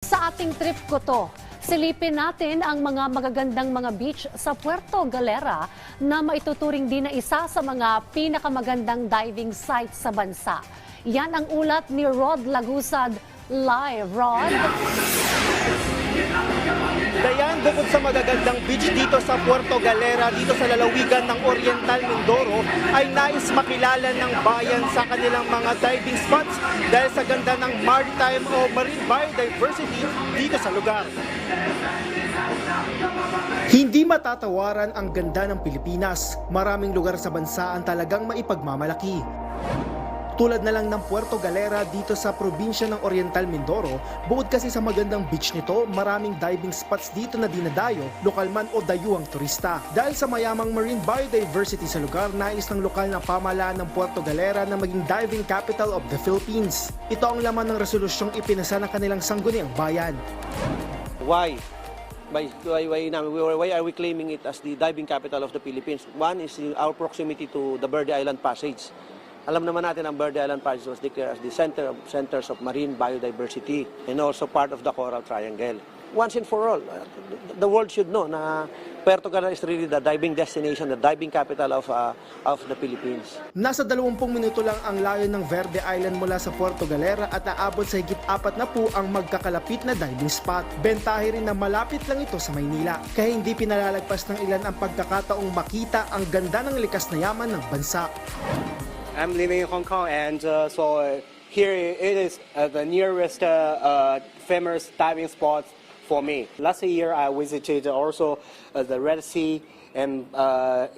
Sa ating trip ko to, silipin natin ang mga magagandang mga beach sa Puerto Galera na maituturing din na isa sa mga pinakamagandang diving sites sa bansa. Yan ang ulat ni Rod Lagusad live. Rod? Dayan, bukod sa magagandang beach dito sa Puerto Galera, dito sa lalawigan ng Oriental Mindoro, ay nais makilala ng bayan sa kanilang mga diving spots dahil sa ganda ng maritime o marine biodiversity dito sa lugar. Hindi matatawaran ang ganda ng Pilipinas. Maraming lugar sa bansa ang talagang maipagmamalaki. Tulad na lang ng Puerto Galera dito sa probinsya ng Oriental Mindoro, bukod kasi sa magandang beach nito, maraming diving spots dito na dinadayo, lokal man o dayuhang turista. Dahil sa mayamang marine biodiversity sa lugar, nais ng lokal na pamahalaan ng Puerto Galera na maging diving capital of the Philippines. Ito ang laman ng resolusyong ipinasa ng kanilang sangguniang bayan. Why? Why, why, why, why are we claiming it as the diving capital of the Philippines? One is our proximity to the Verde Island Passage. Alam naman natin ang Verde Island Passage was declared as the center of, centers of marine biodiversity and also part of the Coral Triangle. Once and for all, uh, the world should know na Puerto Galera is really the diving destination, the diving capital of, uh, of the Philippines. Nasa 20 minuto lang ang layo ng Verde Island mula sa Puerto Galera at naabot sa higit apat na po ang magkakalapit na diving spot. Bentahe rin na malapit lang ito sa Maynila, kaya hindi pinalalagpas ng ilan ang pagkakataong makita ang ganda ng likas na yaman ng bansa. I'm living in Hong Kong, and uh, so uh, here it is uh, the nearest uh, uh, famous diving spot for me. Last year, I visited also the Red Sea and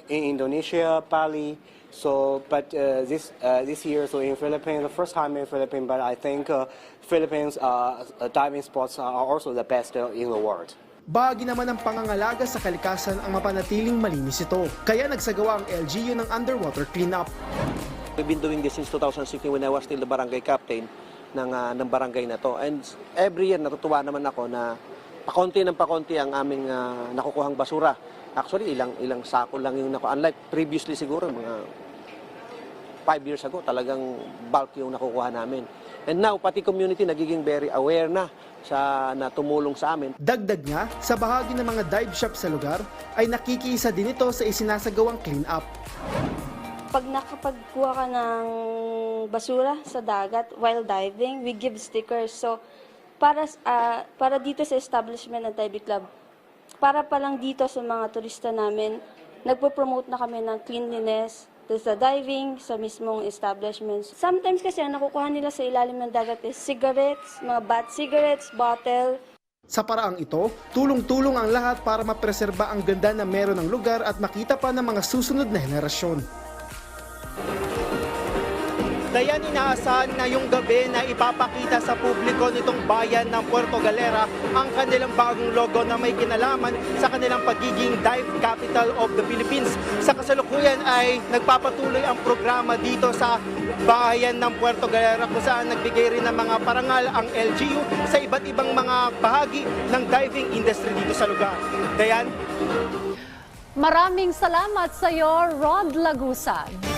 in Indonesia, Bali. So, but this this year, so in Philippines, the first time in Philippines, but I think Philippines diving spots are also the best in the world. Bahagi naman ng pangangalaga sa kalikasan ang mapanatiling malinis ito. Kaya nagsagawa ang LGU ng underwater cleanup. We've been doing this since 2016 when I was still the barangay captain ng, ah, ng barangay na to. And every year natutuwa naman ako na pakonti ng pakonti ang aming ah, nakukuhang basura. Actually, ilang ilang sako lang yung naku. Unlike previously siguro, mga five years ago, talagang bulk yung nakukuha namin. And now, pati community nagiging very aware na sa na tumulong sa amin. Dagdag nga, sa bahagi ng mga dive shop sa lugar, ay nakikiisa din ito sa isinasagawang cleanup. Pag nakapagkuha ka ng basura sa dagat while diving, we give stickers. So, para, ah, para dito sa establishment ng Diving Club, para pa lang dito sa mga turista namin, nagpo-promote na kami ng cleanliness, sa diving, sa mismong establishments. Sometimes kasi ang nakukuha nila sa ilalim ng dagat is cigarettes, mga bad cigarettes, bottle, Sa paraang ito, tulong-tulong ang lahat para mapreserba ang ganda na meron ng lugar at makita pa ng mga susunod na henerasyon. Dayan inaasahan na yung gabi na ipapakita sa publiko nitong bayan ng Puerto Galera ang kanilang bagong logo na may kinalaman sa kanilang pagiging dive capital of the Philippines. Sa kasalukuyan ay nagpapatuloy ang programa dito sa bayan ng Puerto Galera kung saan nagbigay rin ng mga parangal ang LGU sa iba't ibang mga bahagi ng diving industry dito sa lugar. Dayan, Maraming salamat sa iyo, Rod Lagusad.